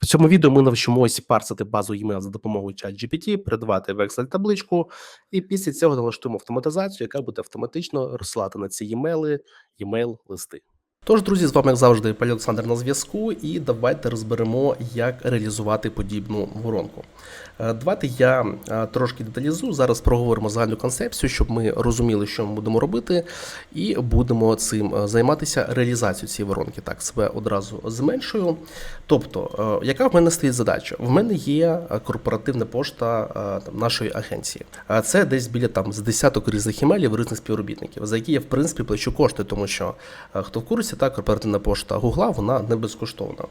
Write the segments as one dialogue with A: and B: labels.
A: В цьому відео ми навчимося парсити базу e-mail за допомогою ChatGPT, передавати в Excel табличку, і після цього налаштуємо автоматизацію, яка буде автоматично розсилати на ці e-mail, e-mail листи. Тож, друзі, з вами як завжди Павло Олександр на зв'язку, і давайте розберемо, як реалізувати подібну воронку. Е, Давайте я е, трошки деталізую. Зараз проговоримо загальну концепцію, щоб ми розуміли, що ми будемо робити, і будемо цим е, займатися реалізацією цієї воронки. Так, себе одразу зменшую. Тобто, яка в мене стоїть задача? В мене є корпоративна пошта там, нашої агенції. Це десь біля там з десяток різних імейлів різних співробітників, за які я в принципі плачу кошти, тому що хто в курсі, та корпоративна пошта Гугла, вона не безкоштовна.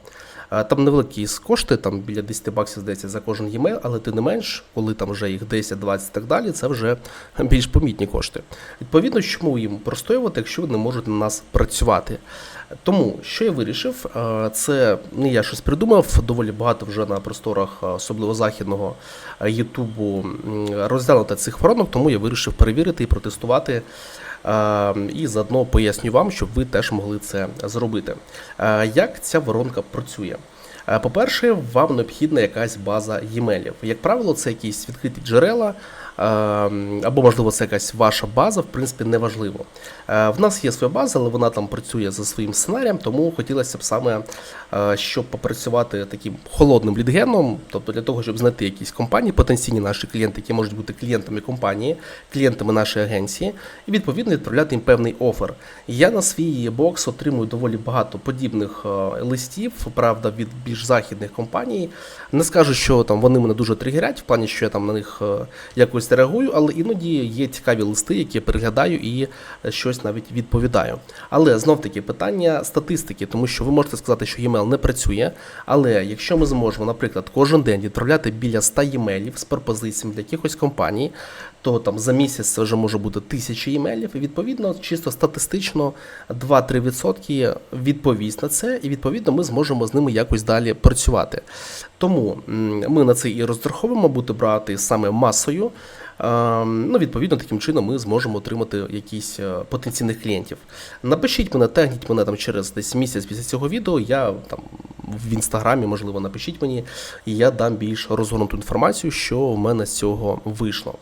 A: Е, Там невеликі кошти, там біля 10 баксів здається за кожен e-mail, але тим не менш, коли там вже їх 10, 20 і так далі, це вже більш помітні кошти. Відповідно, чому їм простоювати, якщо вони можуть на нас працювати? Тому що я вирішив, е, це не я щось придумав. Доволі багато вже на просторах, е, особливо західного Ютубу, розглянуто цих воронок, тому я вирішив перевірити і протестувати. Е, І заодно поясню вам, щоб ви теж могли це зробити. Е, Як ця воронка працює? Е, По-перше, вам необхідна якась база e-mailів. Як правило, це якісь відкриті джерела, або, можливо, це якась ваша база, в принципі, неважливо. Е, В нас є своя база, але вона там працює за своїм сценарієм, тому хотілося б саме, е, щоб попрацювати таким холодним лідгеном, тобто для того, щоб знайти якісь компанії, потенційні наші клієнти, які можуть бути клієнтами компанії, клієнтами нашої агенції, і відповідно відправляти їм певний офер. Я на свій бокс отримую доволі багато подібних е, листів, правда, від більш західних компаній. Не скажу, що там вони мене дуже тригерять, в плані, що я там на них е, якось реагую, але іноді є цікаві листи, які я переглядаю і щось навіть відповідаю. Але знов таки питання статистики, тому що ви можете сказати, що e-mail не працює. Але якщо ми зможемо, наприклад, кожен день відправляти біля 100 e-mailів з пропозиціями для якихось компаній, то там за місяць це вже може бути тисячі імейлів, і відповідно, чисто статистично 2-3% відповість на це, і відповідно ми зможемо з ними якось далі працювати. Тому м, ми на це і розраховуємо бути брати саме масою. Ем, Ну, відповідно, таким чином ми зможемо отримати якісь е, потенційних клієнтів. Напишіть мене, тегніть мене там через десь місяць після цього відео. Я там в інстаграмі, можливо, напишіть мені, і я дам більш розгорнуту інформацію, що в мене з цього вийшло.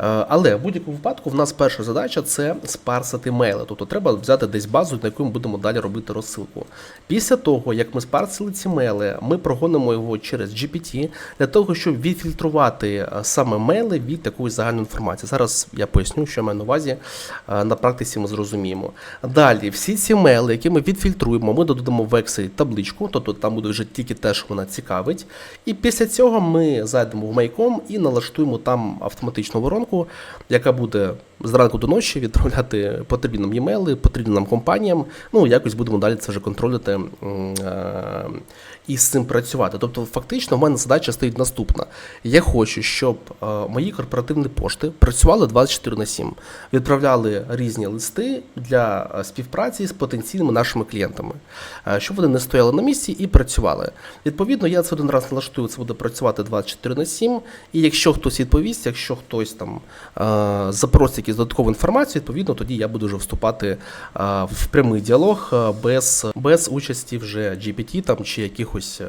A: Е, Але в будь-якому випадку в нас перша задача це спарсити мейли. Тобто треба взяти десь базу, на яку ми будемо далі робити розсилку. Після того, як ми спарсили ці мейли, ми прогонимо його через GPT для того, щоб відфільтрувати е, саме мейли від такої загальної інформації. Зараз я поясню, що я маю на увазі. Е, На практиці ми зрозуміємо. Далі, всі ці мейли, які ми відфільтруємо, ми додамо в Excel табличку, тобто там буде вже тільки те, що вона цікавить. І після цього ми зайдемо в Майком і налаштуємо там автоматичну воронку, яка буде зранку до ночі відправляти потрібні нам e-mail, потрібним нам компаніям. Ну, якось будемо далі це вже контролювати і з цим працювати. Тобто, фактично, в мене задача стоїть наступна. Я хочу, щоб е, мої корпоративні пошти працювали 24 на 7, відправляли різні листи для е, співпраці з потенційними нашими клієнтами, е, щоб вони не стояли на місці і працювали. Відповідно, я це один раз налаштую, це буде працювати 24 на 7, і якщо хтось відповість, якщо хтось там запросить якусь додаткову інформацію, відповідно, тоді я буду вже вступати в прямий діалог без, без участі вже GPT там чи якихось е,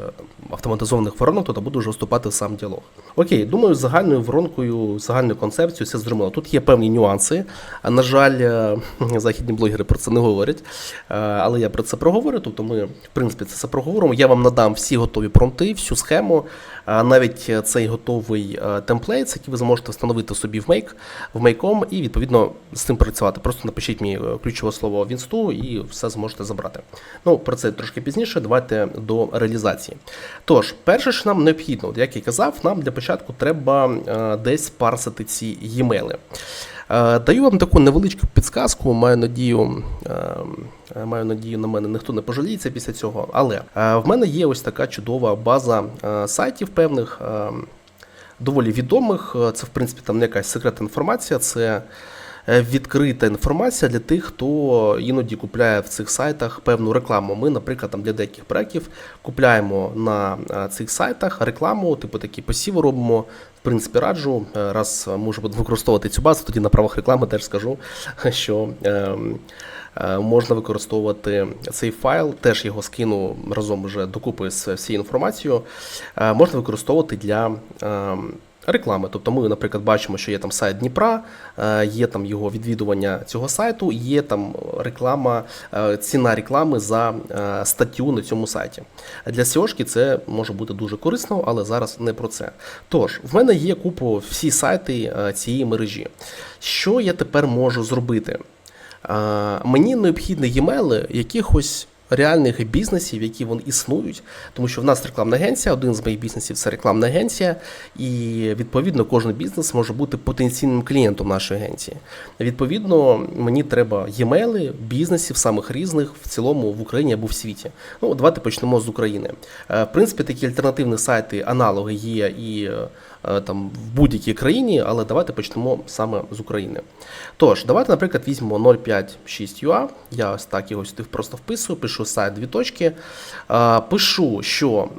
A: автоматизованих воронок, то буду вже вступати сам діалог. Окей, думаю, загальною воронкою, загальною концепцією все зрозуміло. Тут є певні нюанси. На жаль, е, західні блогери про це не говорять, е, але я про це проговорю. Тобто ми, в принципі, це все проговоримо. Я вам надам всі готові промпти, всю схему, навіть цей готовий е, темплейт, який ви зможете встановити собі в Make, в Make.com і відповідно з цим працювати. Просто напишіть мені е, ключове слово в інсту і все зможете забрати. Ну, про це трошки пізніше. Давайте до реалізації. Тож, перше, що нам необхідно, як я казав, нам для початку треба е, десь парсити ці e-mail. Е, Даю вам таку невеличку підсказку, маю надію, е, маю надію на мене ніхто не пожаліється після цього. Але в мене є ось така чудова база сайтів певних, доволі відомих. Це, в принципі, там не якась секретна інформація, це відкрита інформація для тих, хто іноді купляє в цих сайтах певну рекламу. Ми, наприклад, там для деяких проєктів купляємо на е, цих сайтах рекламу, типу такі посіви робимо. В принципі, раджу, е, раз будемо використовувати цю базу, тоді на правах реклами теж скажу, що. ем, Е, Можна використовувати цей файл, теж його скину разом вже докупи з всією інформацією. Е, Можна використовувати для. Реклами, тобто ми, наприклад, бачимо, що є там сайт Дніпра, е, є там його відвідування цього сайту, є там реклама, е, ціна реклами за е, статтю на цьому сайті. Для SEO це може бути дуже корисно, але зараз не про це. Тож, в мене є купу всі сайти цієї мережі. Що я тепер можу зробити? Мені необхідні e-mail якихось реальних бізнесів, які вони існують, тому що в нас рекламна агенція, один з моїх бізнесів це рекламна агенція, і відповідно кожен бізнес може бути потенційним клієнтом нашої агенції. Відповідно, мені треба e-mail бізнесів самих різних в цілому в Україні або в світі. Ну, давайте почнемо з України. Е, В принципі, такі альтернативні сайти, аналоги є і е, там в будь-якій країні, але давайте почнемо саме з України. Тож, давайте, наприклад, візьмемо 056UA. Я ось так його сюди просто вписую, пишу сайт дві точки. Е, Пишу, що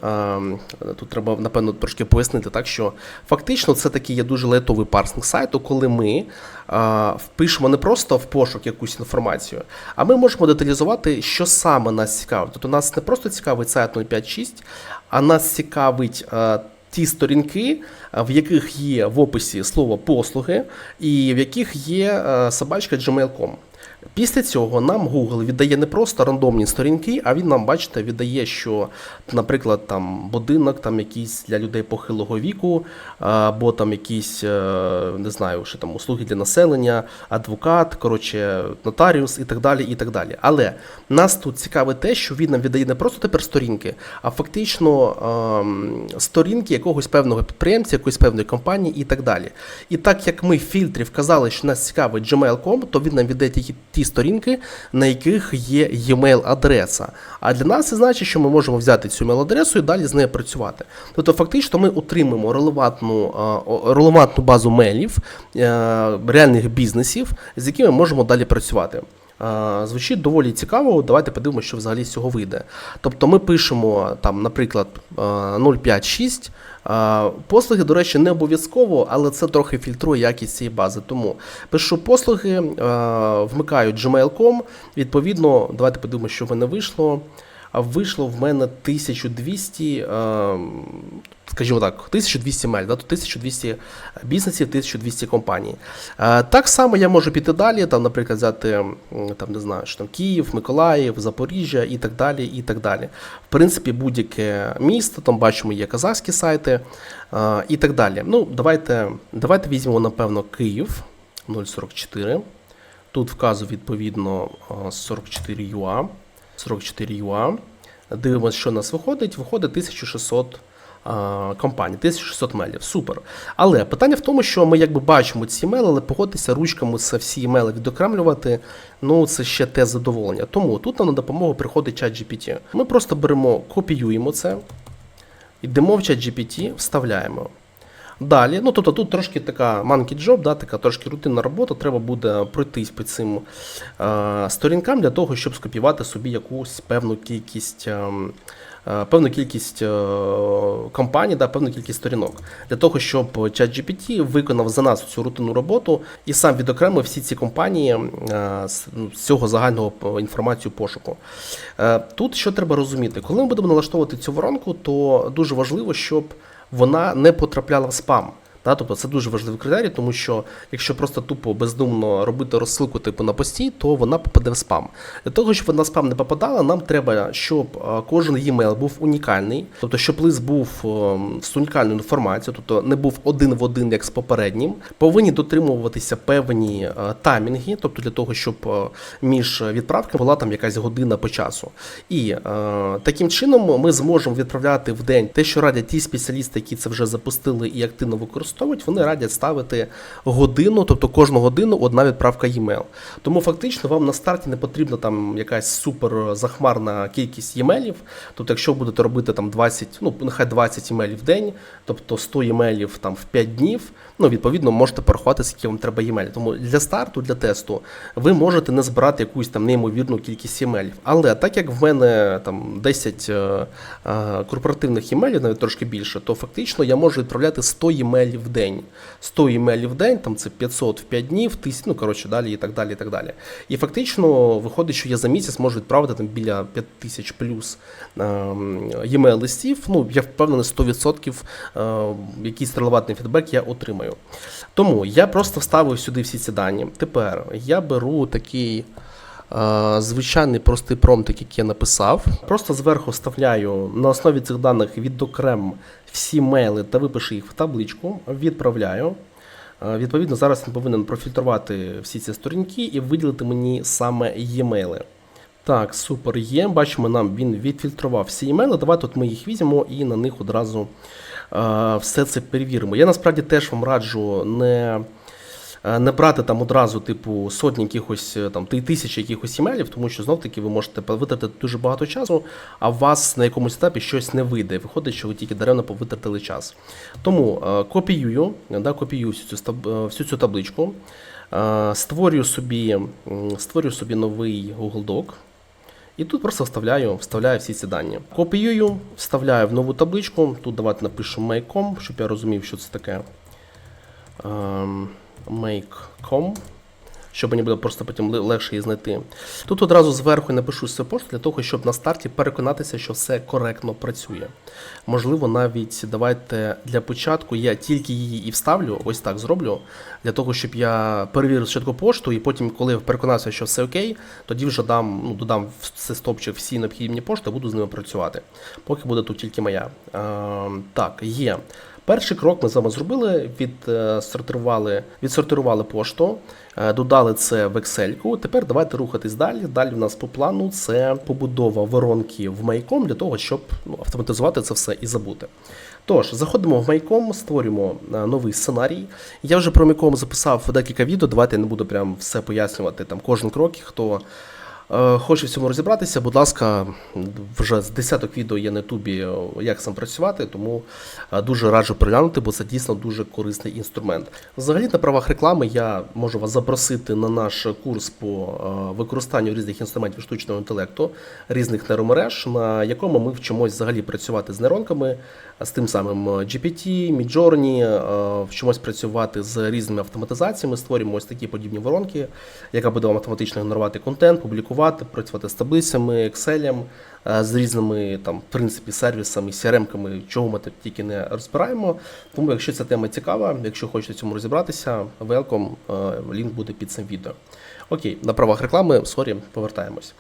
A: е, тут треба, напевно, трошки пояснити, так що фактично це такий є дуже лайтовий парсинг сайту, коли ми е, впишемо не просто в пошук якусь інформацію, а ми можемо деталізувати, що саме нас цікавить. Тобто нас не просто цікавить сайт 056, а нас цікавить. Ті сторінки, е, в яких є в описі слово послуги, і в яких є е, собачка gmail.com. Після цього нам Google віддає не просто рандомні сторінки, а він нам, бачите, віддає, що, наприклад, там будинок там якийсь для людей похилого віку, або там якісь, е, не знаю, що там услуги для населення, адвокат, коротше, нотаріус і так далі. і так далі. Але нас тут цікавить те, що він нам віддає не просто тепер сторінки, а фактично ем, сторінки якогось певного підприємця, якоїсь певної компанії і так далі. І так як ми в фільтрі вказали, що нас цікавить gmail.com, то він нам віддає ті, ті сторінки, на яких є e-mail адреса. А для нас це значить, що ми можемо взяти цю email-адресу і далі з нею працювати. Тобто, фактично, ми отримаємо релевантну, релевантну базу мейлів е, реальних бізнесів, з якими можемо далі працювати. Е, Звучить доволі цікаво. Давайте подивимося, що взагалі з цього вийде. Тобто ми пишемо там, наприклад, е, 056. Е, Послуги, до речі, не обов'язково, але це трохи фільтрує якість цієї бази. Тому пишу послуги, е, вмикаю gmail.com. Відповідно, давайте подивимося, що в мене вийшло. А вийшло в мене 1200, е, скажімо так, 1200 мель, да, то 1200 бізнесів, 1200 компаній. Е, Так само я можу піти далі, там, наприклад, взяти там, не знаю, що там Київ, Миколаїв, Запоріжжя і так далі. і так далі. В принципі, будь-яке місто, там бачимо, є казахські сайти е, і так далі. Ну, давайте, давайте візьмемо, напевно, Київ 044. Тут вказую відповідно е, 44 UA. 44 UA. Дивимося, що у нас виходить. Виходить 1600 а, компаній, 1600 мейлів. Супер. Але питання в тому, що ми якби бачимо ці мейли, але погодитися ручками це всі мейли відокремлювати, ну це ще те задоволення. Тому тут нам на допомогу приходить ChatGPT. Ми просто беремо, копіюємо це, йдемо в ChatGPT, вставляємо. Далі, ну тобто тут трошки така monkey job, да, така трошки рутинна робота. Треба буде пройтись по цим е, сторінкам для того, щоб скопіювати собі якусь певну кількість. ем, е, Певну кількість е, компаній, да, певну кількість сторінок для того, щоб ChatGPT виконав за нас цю рутинну роботу і сам відокремив всі ці компанії е, з ну, цього загального інформацію пошуку. Е, Тут що треба розуміти, коли ми будемо налаштовувати цю воронку, то дуже важливо, щоб вона не потрапляла в спам. Тобто це дуже важливий критерій, тому що якщо просто тупо бездумно робити розсилку типу на пості, то вона попаде в спам. Для того, щоб вона в спам не попадала, нам треба, щоб е, кожен e-mail був унікальний, тобто щоб лист був е, з унікальною інформацією, тобто не був один в один, як з попереднім. Повинні дотримуватися певні е, таймінги, тобто для того, щоб між відправками була там якась година по часу. І таким чином ми зможемо відправляти в день те, що радять ті спеціалісти, які це вже запустили і активно використовують, вони радять ставити годину, тобто кожну годину одна відправка e-mail. Тому фактично вам на старті не потрібна там якась супер захмарна кількість e-mailів. Тобто, якщо будете робити там 20, ну нехай 20 e-mailів в день, тобто 100 e-mailів там в 5 днів, ну відповідно можете порахувати, скільки вам треба e-mailів. Тому для старту, для тесту, ви можете не збирати якусь там неймовірну кількість e-mailів. Але так як в мене там 10 е, е, корпоративних e-mailів, навіть трошки більше, то фактично я можу відправляти 100 e-mailів в в день. 100 емейлів в день, там це 500 в 5 днів, тисяч, ну коротше, далі і так далі. І так далі. І фактично виходить, що я за місяць можу відправити там біля 5000 плюс емейл листів. Ну, я впевнений 100% е, якийсь релевантний фідбек я отримаю. Тому я просто вставив сюди всі ці дані. Тепер я беру такий. Е, Звичайний простий промптик, який я написав. Просто зверху вставляю на основі цих даних відокрем всі мейли та випишу їх в табличку, відправляю. Е, Відповідно, зараз він повинен профільтрувати всі ці сторінки і виділити мені саме e-мейли. Так, супер є. Бачимо, нам він відфільтрував всі емейли. Давайте от ми їх візьмемо і на них одразу е, все це перевіримо. Я насправді теж вам раджу не, не брати там одразу, типу, сотні якихось е, там ти- тисячі якихось емейлів, тому що знов таки ви можете витратити дуже багато часу, а у вас на якомусь етапі щось не вийде. Виходить, що ви тільки даремно витратили час. Тому е, копіюю, да, копіюю всю цю, е, всю цю табличку. е, Створюю собі, створюю собі новий Google Doc. І тут просто вставляю, вставляю всі ці дані. Копіюю, вставляю в нову табличку. Тут давайте напишу make.com, щоб я розумів, що це таке. Make.com. Щоб мені буде просто потім легше її знайти. Тут одразу зверху напишу свою пошту для того, щоб на старті переконатися, що все коректно працює. Можливо, навіть давайте для початку я тільки її і вставлю, ось так зроблю, для того, щоб я перевірив спочатку пошту, і потім, коли переконався, що все окей, тоді вже дам, ну, додам в цей стопчик всі необхідні пошти, буду з ними працювати. Поки буде тут тільки моя. Ем, так, є. Перший крок ми з вами зробили, відсортирували, відсортирували пошту, е, додали це в Excel. Тепер давайте рухатись далі. Далі в нас по плану це побудова воронки в Майком для того, щоб ну, автоматизувати це все і забути. Тож, заходимо в Майком, створюємо е, новий сценарій. Я вже про Майком записав декілька відео. Давайте я не буду прям все пояснювати там кожен крок. Хто Е, Хоче в цьому розібратися, будь ласка, вже з десяток відео є на Ютубі, е, як сам працювати, тому е, дуже раджу переглянути, бо це дійсно дуже корисний інструмент. Взагалі, на правах реклами я можу вас запросити на наш курс по використанню різних інструментів штучного інтелекту, різних нейромереж, на якому ми вчимось взагалі працювати з нейронками, з тим самим GPT, Midjourney, вчимось працювати з різними автоматизаціями, створюємо ось такі подібні воронки, яка буде вам автоматично генерувати контент, публікувати, працювати з таблицями, Excel, е, з різними там, в принципі, сервісами, CRM-ками, чого ми тільки не розбираємо. Тому, якщо ця тема цікава, якщо хочете цьому розібратися, welcome, е, лінк буде під цим відео. Окей, на правах реклами, сорі, повертаємось.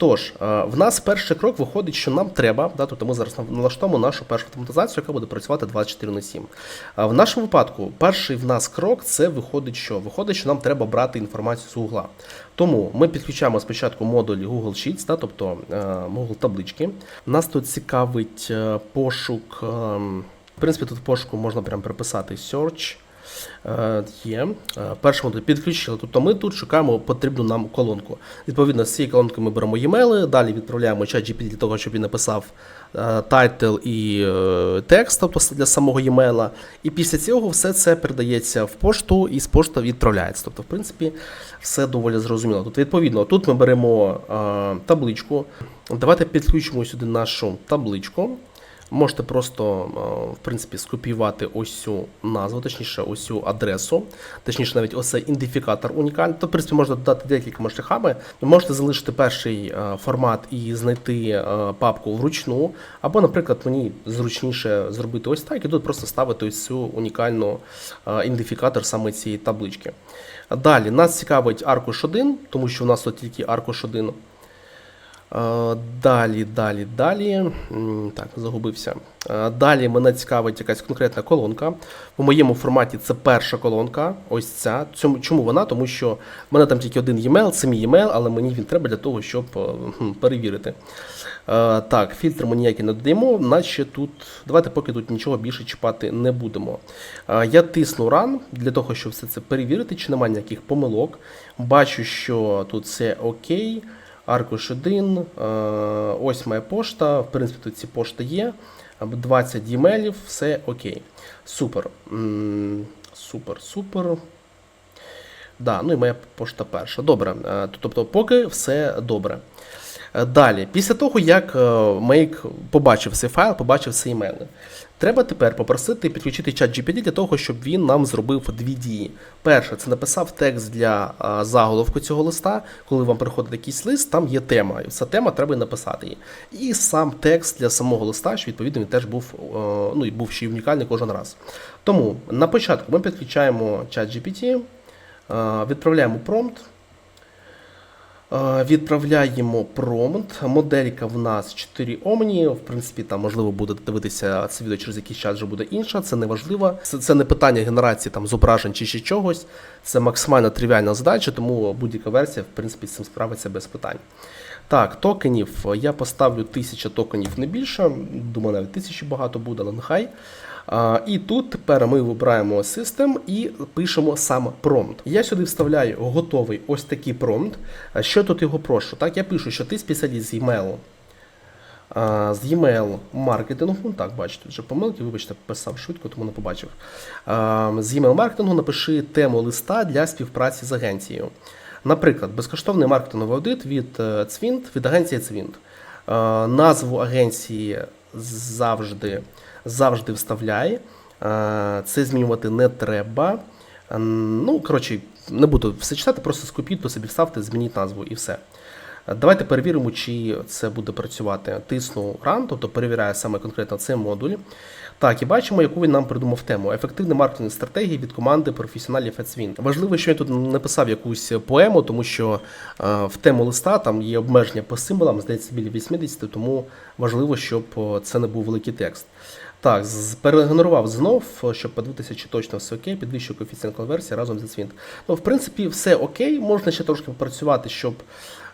A: Тож, е, в нас перший крок виходить, що нам треба, да, тобто ми зараз налаштуємо нашу першу автоматизацію, яка буде працювати 24 на 7. В нашому випадку, перший в нас крок це виходить, що виходить, що нам треба брати інформацію з Google. Тому ми підключаємо спочатку модуль Google Sheets, да, тобто е, Google таблички. Нас тут цікавить е, пошук. ем, В принципі, тут пошуку можна прямо приписати search. Е, Є. Е, Перший модуль підключили. Тобто ми тут шукаємо потрібну нам колонку. Відповідно, з цієї колонки ми беремо e-mail, далі відправляємо чат GPT для того, щоб він написав тайтл і е, текст, тобто для самого e-mail. І після цього все це передається в пошту і з пошти відправляється. Тобто, в принципі, все доволі зрозуміло. Тут, відповідно, тут ми беремо табличку. Давайте підключимо сюди нашу табличку. Можете просто, е, в принципі, скопіювати ось цю назву, точніше, ось цю адресу, точніше, навіть ось цей ідентифікатор унікальний. То, в принципі, можна додати декількома шляхами. Можете залишити перший е, формат і знайти е, папку вручну, або, наприклад, мені зручніше зробити ось так, і тут просто ставити ось цю унікальну ідентифікатор саме цієї таблички. Далі нас цікавить аркуш 1, тому що у нас тут тільки аркуш 1. Е, Далі, далі, далі. Так, загубився. Е, Далі мене цікавить якась конкретна колонка. У моєму форматі це перша колонка. Ось ця. Чому вона? Тому що в мене там тільки один e-mail, це мій e-mail, але мені він треба для того, щоб е, перевірити. Так, фільтр ми ніякий не додаємо, наче тут. Давайте поки тут нічого більше чіпати не будемо. Я тисну Run для того, щоб все це перевірити, чи немає ніяких помилок. Бачу, що тут все окей. Аркуш 1, е, ось моя пошта. В принципі, тут ці пошти є. 20 e-mailів, все окей. Супер. Супер, супер. Да, ну і моя пошта перша. Добре. Е, Тобто, поки все добре. Е, Далі, після того, як Мейк побачив цей файл, побачив ці імейли, треба тепер попросити підключити чат GPT для того, щоб він нам зробив дві дії. Перше, це написав текст для е, заголовку цього листа. Коли вам приходить якийсь лист, там є тема. І ця тема треба написати її. І сам текст для самого листа, що відповідно він теж був, е, ну і був ще й унікальний кожен раз. Тому на початку ми підключаємо чат GPT, відправляємо промпт. Е, Відправляємо промпт. Моделька в нас 4 Omni. В принципі, там можливо буде дивитися це відео через якийсь час вже буде інша. Це не важливо. Це, це не питання генерації там зображень чи ще чогось. Це максимально тривіальна задача, тому будь-яка версія, в принципі, з цим справиться без питань. Так, токенів я поставлю 1000 токенів не більше. Думаю, навіть 1000 багато буде, але нехай. І тут тепер ми вибираємо System і пишемо сам промпт. Я сюди вставляю готовий ось такий промпт. Що тут його прошу? Так, я пишу, що ти спеціаліст з e-mail. З e-mail маркетингу, так, бачите, вже помилки, вибачте, писав швидко, тому не побачив. З e-mail маркетингу напиши тему листа для співпраці з агенцією. Наприклад, безкоштовний маркетинговий аудит від е, Цвінт, від агенції Цвінт. Назву агенції завжди, завжди вставляй. Е, Це змінювати не треба. Ну, коротше, не буду все читати, просто скопіть, то собі вставте, змініть назву і все. Давайте перевіримо, чи це буде працювати. Тисну Run, тобто перевіряю саме конкретно цей модуль. Так, і бачимо, яку він нам придумав тему. Ефективна маркетинг стратегії від команди професіоналів AdSwing. Важливо, що я тут не писав якусь поему, тому що е, в тему листа там є обмеження по символам, здається, біля 80, тому важливо, щоб е, це не був великий текст. Так, перегенерував знов, щоб подивитися, чи точно все окей, підвищую коефіцієнт конверсії разом з AdSwing. Ну, в принципі, все окей, можна ще трошки попрацювати, щоб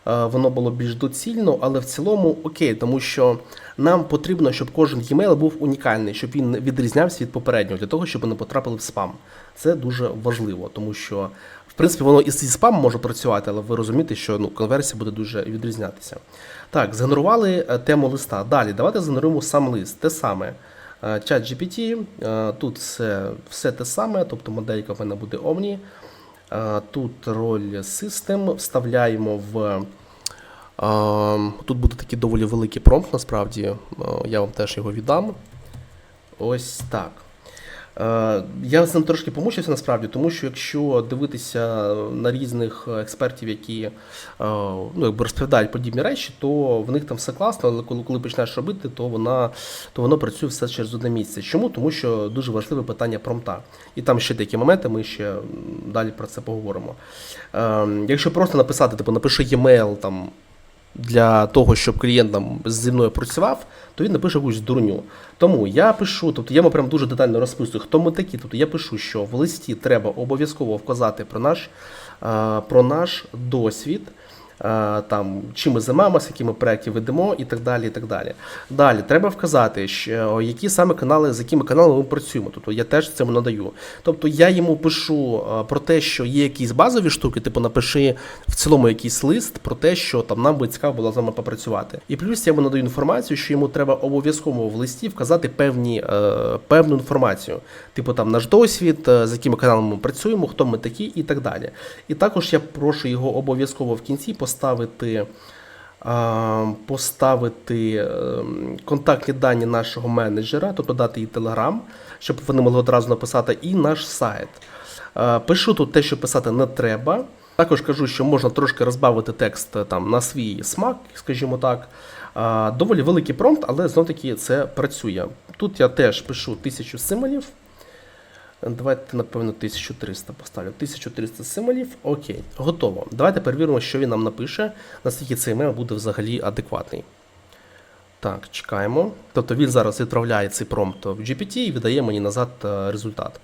A: е, воно було більш доцільно, але в цілому окей, тому що нам потрібно, щоб кожен e-mail був унікальний, щоб він відрізнявся від попереднього, для того, щоб не потрапили в спам. Це дуже важливо, тому що в принципі воно і зі спам може працювати, але ви розумієте, що ну, конверсія буде дуже відрізнятися. Так, згенерували е, тему листа. Далі, давайте згенеруємо сам лист. Те саме. Чат GPT, тут все, все те саме, тобто моделька в мене буде Omni. Тут роль System, вставляємо в. Тут буде такий доволі великий промпт, насправді. Я вам теж його віддам. Ось так. Е, Я з ним трошки помучився насправді, тому що якщо дивитися на різних експертів, які е, ну, якби розповідають подібні речі, то в них там все класно, але коли, коли починаєш робити, то вона то воно працює все через одне місце. Чому? Тому що дуже важливе питання промта. І там ще деякі моменти, ми ще далі про це поговоримо. Е, Якщо просто написати, типу, напиши e-mail там для того, щоб клієнт там зі мною працював, то він напише якусь дурню. Тому я пишу, тобто я прям дуже детально розписую, хто ми такі. Тобто я пишу, що в листі треба обов'язково вказати про наш, е, про наш досвід. Е, Там, чим ми займаємося, які ми проєкти ведемо і так далі. і так Далі Далі треба вказати, що, які саме канали, з якими каналами ми працюємо. Тобто я теж цьому надаю. Тобто я йому пишу е, про те, що є якісь базові штуки, типу напиши в цілому якийсь лист про те, що там нам би цікаво було з вами попрацювати. І плюс я йому надаю інформацію, що йому треба обов'язково в листі вказати певні, е, певну інформацію, типу там наш досвід, з якими каналами ми працюємо, хто ми такі і так далі. І також я прошу його обов'язково в кінці поставити. Поставити е, контактні дані нашого менеджера, тобто дати їй телеграм, щоб вони могли одразу написати, і наш сайт. Е, Пишу тут те, що писати не треба. Також кажу, що можна трошки розбавити текст е, там на свій смак, скажімо так. Доволі великий промпт, але знов таки це працює. Тут я теж пишу 1000 символів. Давайте, напевно, 1300 поставлю. 1300 символів. Окей, готово. Давайте перевіримо, що він нам напише, наскільки цей емейл буде взагалі адекватний. Так, чекаємо. Тобто він зараз відправляє цей промпт в GPT і видає мені назад е, результат.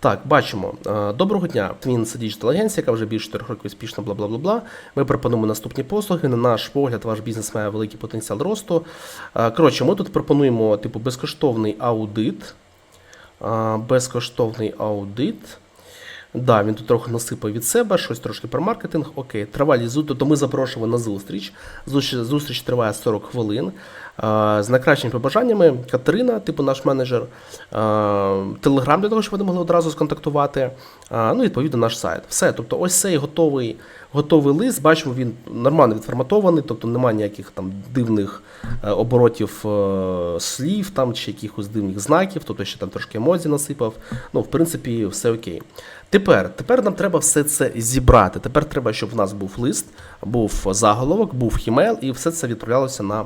A: Так, бачимо. Е, Доброго дня. Він це діджитал агенція, яка вже більше 4 років успішно, бла бла бла бла. Ми пропонуємо наступні послуги. На наш погляд, ваш бізнес має великий потенціал росту. Е, Коротше, ми тут пропонуємо типу безкоштовний аудит. Безкоштовний аудит. Да, він тут трохи насипав від себе, щось трошки про маркетинг. Окей, тривалість тобто ми запрошуємо на зустріч. Зустріч, триває 40 хвилин. З найкращими побажаннями Катерина, типу наш менеджер, телеграм для того, щоб вони могли одразу сконтактувати. Ну, відповідно, наш сайт. Все. Тобто, ось цей готовий, Готовий лист, бачимо, він нормально відформатований, тобто немає ніяких там дивних е, оборотів е, слів там, чи якихось дивних знаків, тобто ще там трошки емодзі насипав. Ну, в принципі, все окей. Тепер, тепер нам треба все це зібрати. Тепер треба, щоб в нас був лист, був заголовок, був хімейл, і все це відправлялося на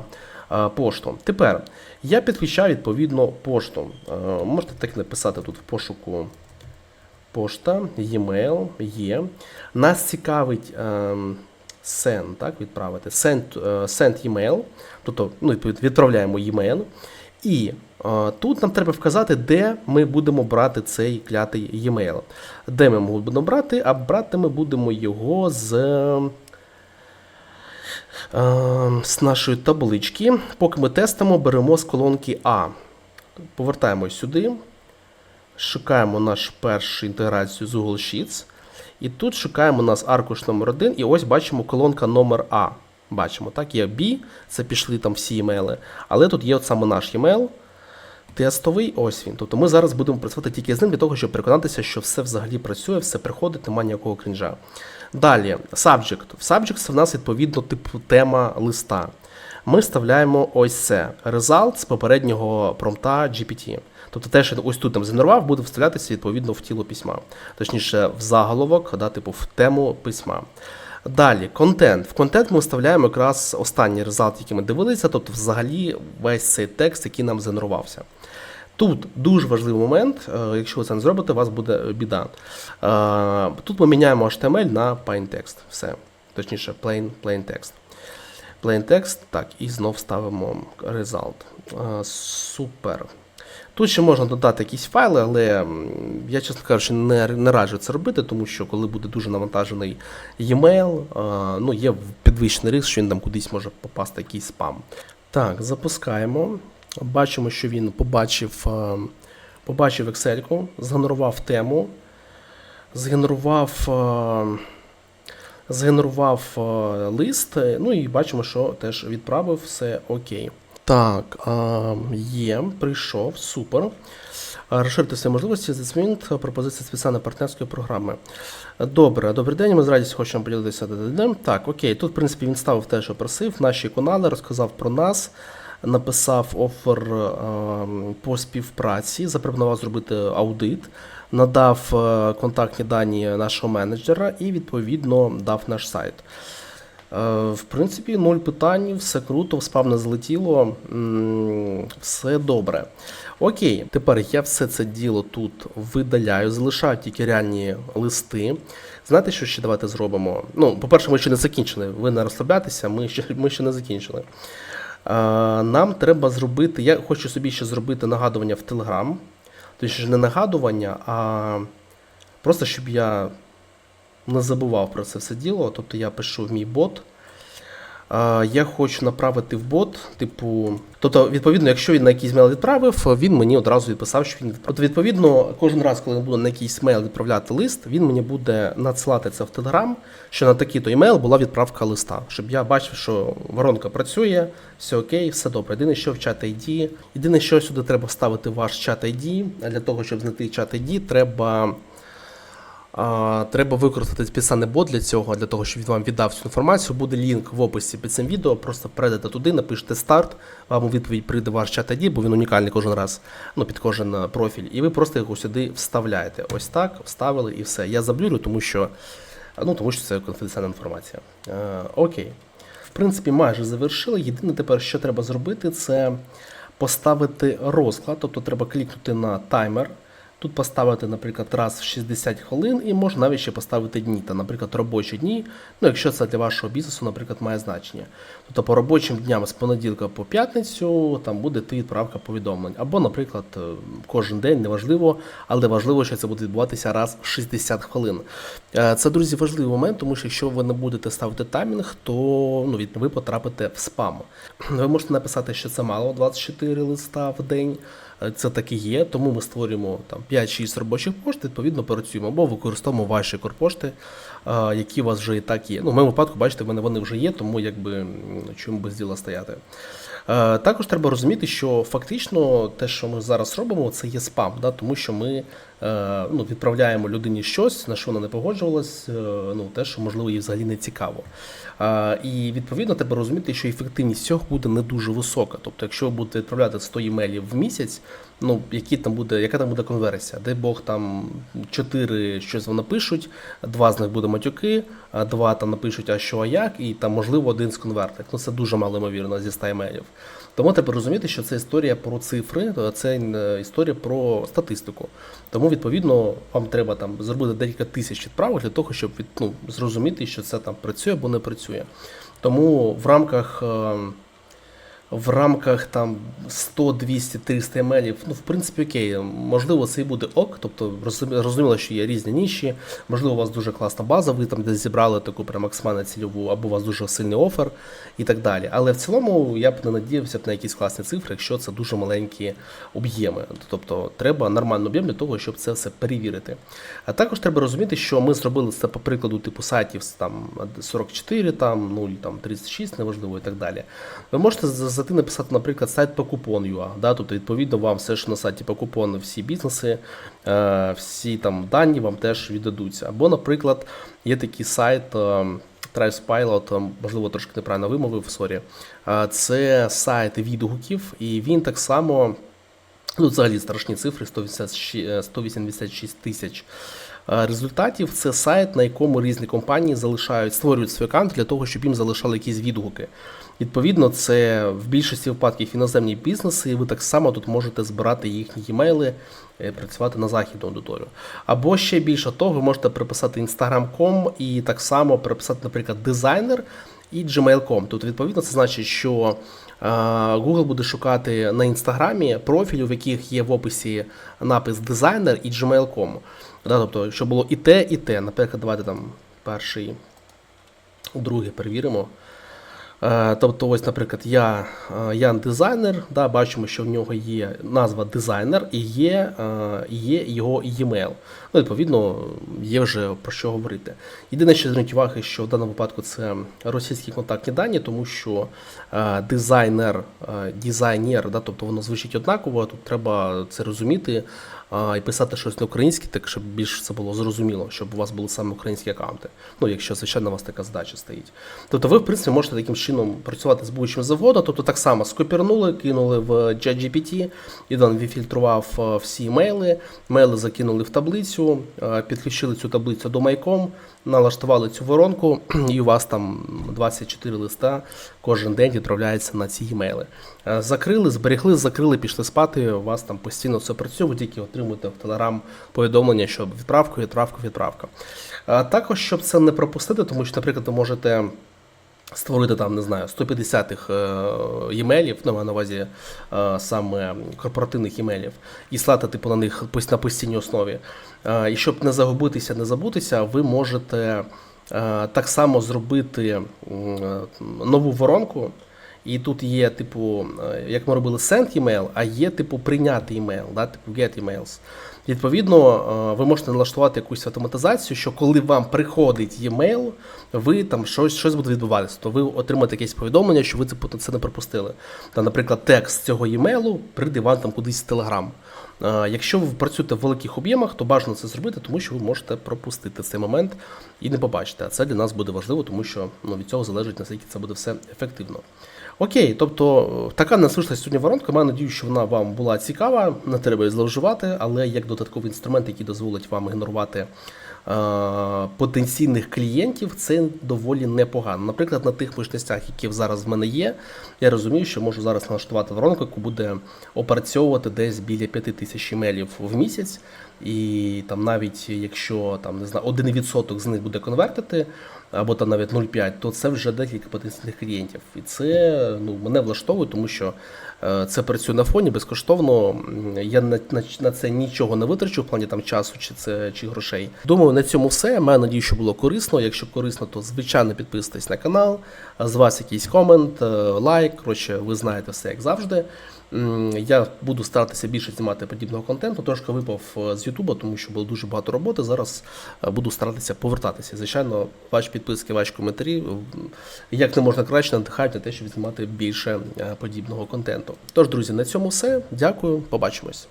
A: е, пошту. Тепер я підключаю відповідно пошту. Можете так написати тут в пошуку. Пошта, e-mail є. Нас цікавить send, так, відправити. Send, е, send email, тобто ну, відправляємо e-mail. І е, тут нам треба вказати, де ми будемо брати цей клятий e-mail. Де ми будемо брати, а брати ми будемо його з, е, з нашої таблички. Поки ми тестимо, беремо з колонки А. Повертаємось сюди. Шукаємо наш першу інтеграцію з Google Sheets. І тут шукаємо у нас аркуш номер 1 і ось бачимо колонка номер А. Бачимо, так, є B, це пішли там всі емейли. Але тут є от саме наш емейл. Тестовий, ось він. Тобто ми зараз будемо працювати тільки з ним для того, щоб переконатися, що все взагалі працює, все приходить, немає ніякого крінжа. Далі, subject. В subject це в нас відповідно типу тема листа. Ми вставляємо ось це. Result з попереднього промпта GPT. Тобто те, що ось тут там згенерував, буде вставлятися відповідно в тіло письма. Точніше, в заголовок, да, типу в тему письма. Далі, контент. В контент ми вставляємо якраз останній результат, який ми дивилися, тобто взагалі весь цей текст, який нам згенерувався. Тут дуже важливий момент, е, якщо ви це не зробите, у вас буде біда. Е, Тут ми міняємо HTML на plain text. Все. Точніше, plain, plain text. Plain text, так, і знов ставимо result. Е, Супер. Тут ще можна додати якісь файли, але я, чесно кажучи, не, не раджу це робити, тому що коли буде дуже навантажений e-mail, ну, є підвищений ризик, що він там кудись може попасти якийсь спам. Так, запускаємо. Бачимо, що він побачив, побачив Excel, згенерував тему, згенерував. Згенерував лист, ну і бачимо, що теж відправив все окей. Так, є, прийшов, супер. Розширити свої можливості, зацмінт, пропозиція спеціальної партнерської програми. Добре, добрий день, ми з радістю хочемо поділитися. Так, окей, тут, в принципі, він ставив те, що просив, наші канали, розказав про нас, написав офер по співпраці, запропонував зробити аудит, надав е, контактні дані нашого менеджера і, відповідно, дав наш сайт. Е, В принципі, нуль питань, все круто, в не злетіло, все добре. Окей, тепер я все це діло тут видаляю, залишаю тільки реальні листи. Знаєте, що ще давайте зробимо? Ну, по-перше, ми ще не закінчили. Ви не розслабляйтеся, ми ще, ми ще не закінчили. Е, Нам треба зробити. Я хочу собі ще зробити нагадування в Telegram. Тобто не нагадування, а просто щоб я не забував про це все діло. Тобто я пишу в мій бот. Я хочу направити в бот, типу. Тобто, відповідно, якщо він на якийсь мейл відправив, він мені одразу відписав, що він відправив. Тобто, відповідно, кожен раз, коли я буду на якийсь мейл відправляти лист, він мені буде надсилати це в Телеграм, що на такий-то емейл була відправка листа, щоб я бачив, що воронка працює, все окей, все добре. Єдине, що в чат ID. Єдине, що сюди треба вставити ваш чат ID. А для того, щоб знайти чат ID, треба. Треба використати спеціальний бот для цього, для того, щоб він вам віддав цю інформацію. Буде лінк в описі під цим відео. Просто перейдете туди, напишете старт, вам у відповідь прийде ваш чат ID, бо він унікальний кожен раз, ну під кожен е, профіль. І ви просто його сюди вставляєте. Ось так, вставили і все. Я заблюрю, тому що, ну, тому що це конфіденційна інформація. Е, окей. В принципі, майже завершили. Єдине тепер, що треба зробити, це поставити розклад, тобто треба клікнути на таймер. Тут поставити, наприклад, раз в 60 хвилин, і можна навіть ще поставити дні, та, наприклад, робочі дні, ну якщо це для вашого бізнесу, наприклад, має значення. Тобто по робочим дням з понеділка по п'ятницю там буде йти відправка повідомлень. Або, наприклад, е, кожен день, неважливо, але важливо, що це буде відбуватися раз в 60 хвилин. Е, Це, друзі, важливий момент, тому що якщо ви не будете ставити таймінг, то ну, ви потрапите в спам. Ви можете написати, що це мало 24 листа в день. Це так і є, тому ми створюємо там 5-6 робочих пошт, відповідно працюємо або використовуємо ваші корпошти, е, які у вас вже і так є. Ну, в моєму випадку, бачите, в мене вони вже є, тому якби чому без діла стояти. Е, Також треба розуміти, що фактично те, що ми зараз робимо, це є спам, да? тому що ми е, ну, відправляємо людині щось, на що вона не погоджувалась, е, ну, те, що можливо їй взагалі не цікаво. І відповідно треба розуміти, що ефективність цього буде не дуже висока. Тобто, якщо ви будете відправляти 100 емейлів в місяць, ну які там буде, яка там буде конверсія? Дай Бог там 4 щось вони пишуть, два з них буде матюки, два там напишуть, а що, а як, і там можливо один сконвертить. Ну це дуже мало ймовірно зі 100 імейлів. Тому треба розуміти, що це історія про цифри, це е, історія про статистику. Тому, відповідно, вам треба там зробити декілька тисяч відправок для того, щоб від, ну, зрозуміти, що це там працює або не працює. Тому в рамках. В рамках там 100, 200, 300 емелів, ну, в принципі, окей, можливо, це і буде ок. Тобто розумі- розуміло, що є різні ніші, можливо, у вас дуже класна база, ви там десь зібрали таку прям максимально цільову, або у вас дуже сильний офер і так далі. Але в цілому я б не надіявся б на якісь класні цифри, якщо це дуже маленькі об'єми. Тобто треба нормальний об'єм для того, щоб це все перевірити. А також треба розуміти, що ми зробили це по прикладу типу сайтів там 44, там 0, там 36, неважливо і так далі. Ви можете зайти написати, наприклад, сайт Покупон.ua, да, тобто відповідно вам все ж на сайті Покупон всі бізнеси, е, всі там дані вам теж віддадуться. Або, наприклад, є такий сайт. е, е, можливо, трошки неправильно вимовив, сорі. Е, Це сайт відгуків, і він так само Ну, взагалі страшні цифри 186 е, 186 тисяч результатів. Це сайт, на якому різні компанії залишають, створюють свій аккаунт для того, щоб їм залишали якісь відгуки. Відповідно, це в більшості випадків іноземні бізнеси, і ви так само тут можете збирати їхні емейли, е, працювати на західну аудиторію. Або ще більше того, ви можете приписати Instagram.com і так само приписати, наприклад, дизайнер і gmail.com. Тут відповідно це значить, що е, Google буде шукати на інстаграмі профілі, в яких є в описі напис дизайнер і gmail.com. Тобто, щоб було і те, і те. Наприклад, давайте там перший, другий перевіримо. Е, Тобто, ось, наприклад, я е, Ян дизайнер, да, бачимо, що в нього є назва дизайнер і є, е, є його e-mail. Ну, відповідно, є вже про що говорити. Єдине, що зверніть увагу, що в даному випадку це російські контактні дані, тому що дизайнер, дизайнер, да, тобто воно звучить однаково, тут треба це розуміти а, і писати щось на українське, так щоб більш це було зрозуміло, щоб у вас були саме українські аккаунти. Ну, якщо звичайно у вас така задача стоїть. Тобто ви, в принципі, можете таким чином працювати з будь-чим завгодно, тобто так само скопірнули, кинули в ChatGPT, і він відфільтрував е, всі емейли, мейли закинули в таблицю, е, підключили цю таблицю до Майком, налаштували цю воронку, і у вас там 24 листа кожен день відправляється на ці емейли. Е, Закрили, зберегли, закрили, пішли спати. У вас там постійно все працює, ви тільки отримуєте в Телеграм повідомлення, що відправка, відправка, відправка. А також, щоб це не пропустити, тому що, наприклад, ви можете. Створити там, не знаю, 150-х е, ємейлів, ну, на увазі е, саме корпоративних ємейлів, і слати типу, на них на постійній основі. Е, і щоб не загубитися, не забутися, ви можете е, так само зробити е, нову воронку. І тут є, типу, е, як ми робили send email, а є, типу, прийняти email, да, типу get emails. Відповідно, е, ви можете налаштувати якусь автоматизацію, що коли вам приходить e-mail, ви там щось, щось буде відбуватися. То ви отримаєте якесь повідомлення, що ви це, це не пропустили. Та, наприклад, текст цього e-mail прийде вам там кудись в Telegram. Е, Якщо ви працюєте в великих об'ємах, то бажано це зробити, тому що ви можете пропустити цей момент і не побачити. А це для нас буде важливо, тому що ну, від цього залежить наскільки це буде все ефективно. Окей, тобто е, така насушна сьогодні воронка. Маю надію, що вона вам була цікава, не треба її зловживати, але як додатковий інструмент, який дозволить вам генерувати е, потенційних клієнтів, це доволі непогано. Наприклад, на тих мощностях, які зараз в мене є, я розумію, що можу зараз налаштувати воронку, яку буде опрацьовувати десь біля 5 тисяч емейлів в місяць. І там навіть якщо там не знаю, 1% з них буде конвертити, або там навіть 0,5, то це вже декілька потенційних клієнтів. І це ну, мене влаштовує, тому що е, це працює на фоні безкоштовно. Я на, на, на це нічого не витрачу в плані там часу чи це чи грошей. Думаю, на цьому все. Маю надію, що було корисно. Якщо корисно, то звичайно підписуйтесь на канал. З вас якийсь комент, е, лайк. Коротше, ви знаєте все як завжди. Я буду старатися більше знімати подібного контенту. Трошки випав е, з Ютуба, тому що було дуже багато роботи. Зараз е, буду старатися повертатися. Звичайно, ваші підписки, ваші коментарі як не можна краще надихають на те, щоб знімати більше е, подібного контенту. Тож, друзі, на цьому все. Дякую, побачимось.